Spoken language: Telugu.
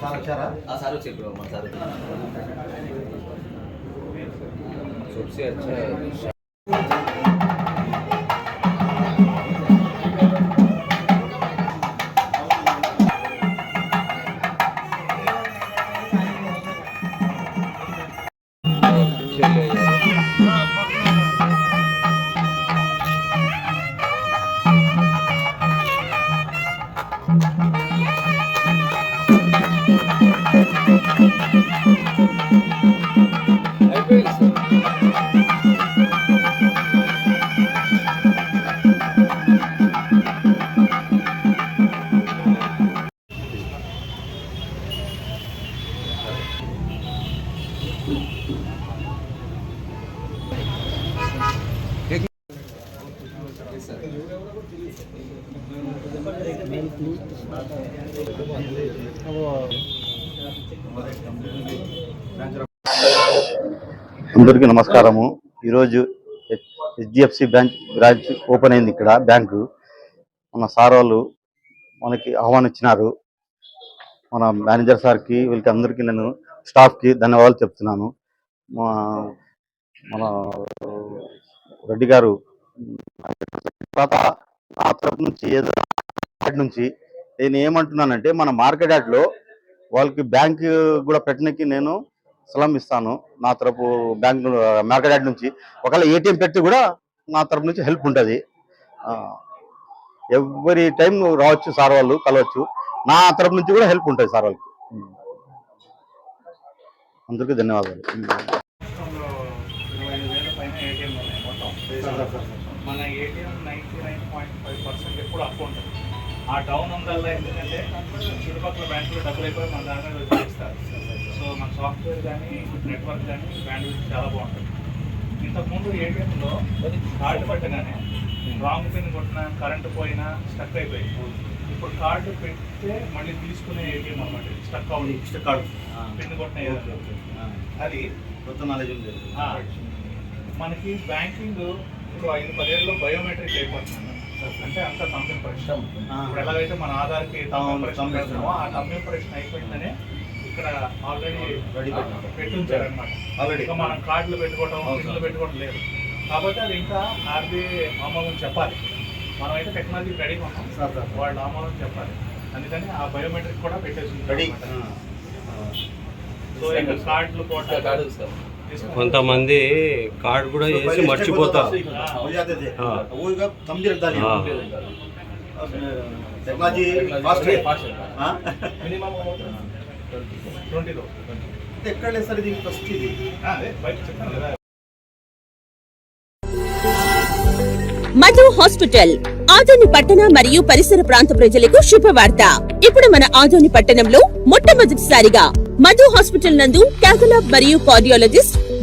సార్ వచ్చారా సార్ వచ్చారు బ్రో మా సార్ सबसे अच्छा 谢谢。అందరికీ నమస్కారము. ఈరోజు హెచ్డిఎఫ్సి బ్యాంక్ బ్రాంచ్ ఓపెన్ అయింది ఇక్కడ బ్యాంకు. మన సార్ వాళ్ళు మనకి ఆహ్వానించినారు. మన మేనేజర్ సార్కి వీళ్ళకి అందరికీ నేను స్టాఫ్కి ధన్యవాదాలు చెప్తున్నాను. మా మన రెడ్డి గారు తర్వాత నా తరపు నుంచి ఏదో నుంచి నేను ఏమంటున్నానంటే మన మార్కెట్ యార్డ్లో వాళ్ళకి బ్యాంక్ కూడా పెట్టడానికి నేను సలం ఇస్తాను. నా తరపు బ్యాంక్ మార్కెట్ యార్డ్ నుంచి. ఒకవేళ ఏటీఎం పెట్టి కూడా నా తరపు నుంచి హెల్ప్ ఉంటుంది. ఎవరి టైం రావచ్చు సార్ వాళ్ళు కలవచ్చు. నా తరపు నుంచి కూడా హెల్ప్ ఉంటుంది సార్ వాళ్ళకి. అందరికీ ధన్యవాదాలు. మన ATM ninety nine point five percent ఎప్పుడు అప్పు ఉంటుంది? ఆ డౌన్ ఉందల్లా ఎందుకంటే చుట్టుపక్కల బ్యాంకులు డబ్బులు అయిపోయి మన దాని మీద వచ్చేస్తారు సో మన సాఫ్ట్వేర్ కానీ నెట్వర్క్ కానీ బ్యాండ్ చాలా బాగుంటుంది. ఇంతకుముందు ఏటీఎంలో కార్డు పెట్టగానే రాంగ్ పిన్ కొట్టినా కరెంటు పోయినా స్టక్ అయిపోయి ఇప్పుడు కార్డు పెడితే మళ్ళీ తీసుకునే ఏటీఎం అన్నమాట స్టక్ అవ్వదు స్టక్ కార్డు పిన్ కొట్టిన. అది కొత్త నాలెడ్జ్ మనకి బ్యాంకింగ్ ఇప్పుడు ఐదు పదేళ్ళలో బయోమెట్రిక్ అయిపోతుంది. అంటే అంత కంపెనీ ఇప్పుడు ఎలాగైతే మన ఆధార్కి కంపెనీ ఆ కంపెనీ పరీక్ష అయిపోయిందని ఇక్కడ ఆల్రెడీ పెట్టించారు అనమాట ఆల్రెడీ మనం కార్డులు పెట్టుకోవడం ఇల్లు పెట్టుకోవడం లేదు. కాబట్టి అది ఇంకా ఆర్బీఐ ఆమోదం చెప్పాలి. మనం అయితే టెక్నాలజీ రెడీ ఉన్నాం వాళ్ళు ఆమోదం చెప్పాలి. అందుకని ఆ బయోమెట్రిక్ కూడా పెట్టేసి రెడీ సో ఇంకా కార్డులు పోటీ కార్డు కొంతమంది కార్డు కూడా వేసి మర్చిపోతా. మధు హాస్పిటల్ ఆదోని పట్టణ మరియు పరిసర ప్రాంత ప్రజలకు శుభవార్త. ఇప్పుడు మన ఆదోని పట్టణంలో మొట్టమొదటిసారిగా మధు హాస్పిటల్ నందు క్యాథలాబ్ మరియు కార్డియాలజిస్ట్